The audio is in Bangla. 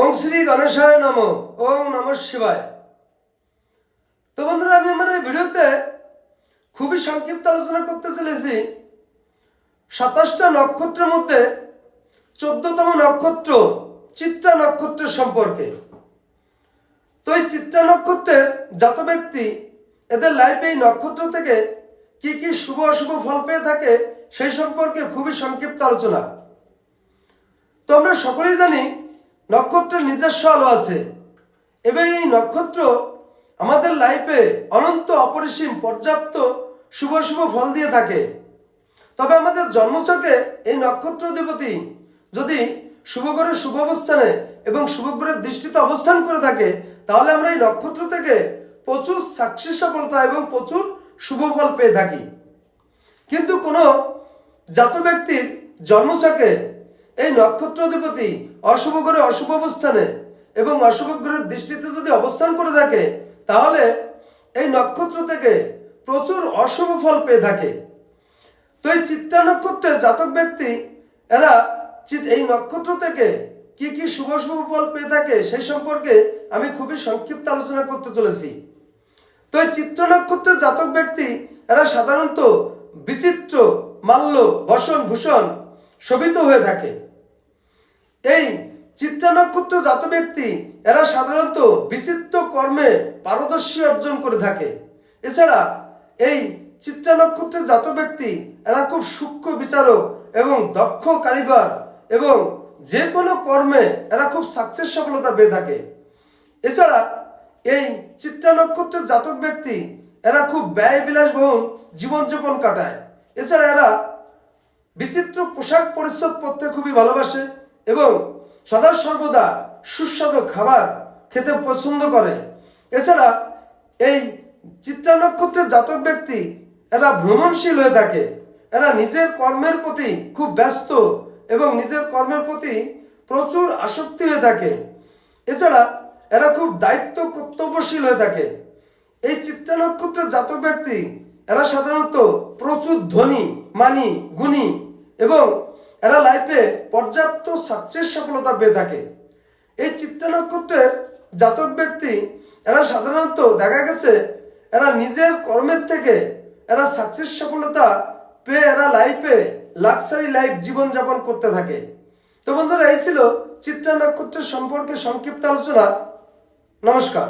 ওং শ্রী গণেশায় নম ওং নম শিবায়। তো বন্ধুরা, আমি আমার এই ভিডিওতে খুবই সংক্ষিপ্ত আলোচনা করতে চলেছি। সাতাশটা নক্ষত্রের মধ্যে চোদ্দতম নক্ষত্র চিত্রা নক্ষত্রের সম্পর্কে। তো এই চিত্রা নক্ষত্রের জাত ব্যক্তি, এদের লাইফে এই নক্ষত্র থেকে কি কি শুভ অশুভ ফল পেয়ে থাকে, সেই সম্পর্কে খুবই সংক্ষিপ্ত আলোচনা। তো আমরা সকলেই জানি নক্ষত্রের নিজস্ব আলো আছে। এবং এই নক্ষত্র আমাদের লাইফে অনন্ত অপরিসীম পর্যাপ্ত শুভ শুভ ফল দিয়ে থাকে। তবে আমাদের জন্মছকে এই নক্ষত্র অধিপতি যদি শুভগ্রহের শুভ অবস্থানে এবং শুভগ্রহের দৃষ্টিতে অবস্থান করে থাকে, তাহলে আমরা এই নক্ষত্র থেকে প্রচুর সাকসেস সফলতা এবং প্রচুর শুভ ফল পেয়ে থাকি। কিন্তু কোনো জাত ব্যক্তির জন্মছকে এই নক্ষত্র অধিপতি অশুভ গ্রহে অশুভ অবস্থানে এবং অশুভ গ্রহের দৃষ্টিতে যদি অবস্থান করে থাকে, তাহলে এই নক্ষত্র থেকে প্রচুর অশুভ ফল পেয়ে থাকে। তো এই চিত্রা নক্ষত্রের জাতক ব্যক্তি, এরা এই নক্ষত্র থেকে কি কি শুভ শুভ ফল পেয়ে থাকে, সেই সম্পর্কে আমি খুবই সংক্ষিপ্ত আলোচনা করতে চলেছি। তো এই চিত্র নক্ষত্রের জাতক ব্যক্তি, এরা সাধারণত বিচিত্র, মাল্য, বসন, ভূষণ শোভিত হয়ে থাকে। এই চিত্রা নক্ষত্র জাত ব্যক্তি, এরা সাধারণত বিচিত্র কর্মে পারদর্শী অর্জন করে থাকে। এছাড়া এই চিত্রা নক্ষত্রের জাত ব্যক্তি, এরা খুব সূক্ষ্ম বিচারক এবং দক্ষ কারিগর এবং যে কোনো কর্মে এরা খুব সাকসেস সফলতা পেয়ে থাকে। এছাড়া এই চিত্রা নক্ষত্রের জাতক ব্যক্তি, এরা খুব ব্যয় বিলাসবহুল জীবনযাপন কাটায়। এছাড়া এরা বিচিত্র পোশাক পরিচ্ছদ পরতে খুবই ভালোবাসে এবং সদা সর্বদা সুস্বাদু খাবার খেতে পছন্দ করে। এছাড়া এই চিত্রা নক্ষত্রের জাতক ব্যক্তি এরা ভ্রমণশীল হয়ে থাকে। এরা নিজের কর্মের প্রতি খুব ব্যস্ত এবং নিজের কর্মের প্রতি প্রচুর আসক্তি হয়ে থাকে। এছাড়া এরা খুব দায়িত্ব কর্তব্যশীল হয়ে থাকে। এই চিত্রা নক্ষত্রের জাতক ব্যক্তি এরা সাধারণত প্রচুর ধনী, মানি, গুণী এবং এরা লাইফে পর্যাপ্ত সাকসেস সফলতা পেয়ে থাকে। এই চিত্রা নক্ষত্রের জাতক ব্যক্তি, এরা সাধারণত দেখা গেছে, এরা নিজের কর্মের থেকে এরা সাকসেস সফলতা পেয়ে এরা লাইফে লাক্সারি লাইফ জীবনযাপন করতে থাকে। তো বন্ধুরা, এই ছিল চিত্রা নক্ষত্রের সম্পর্কে সংক্ষিপ্ত আলোচনা। নমস্কার।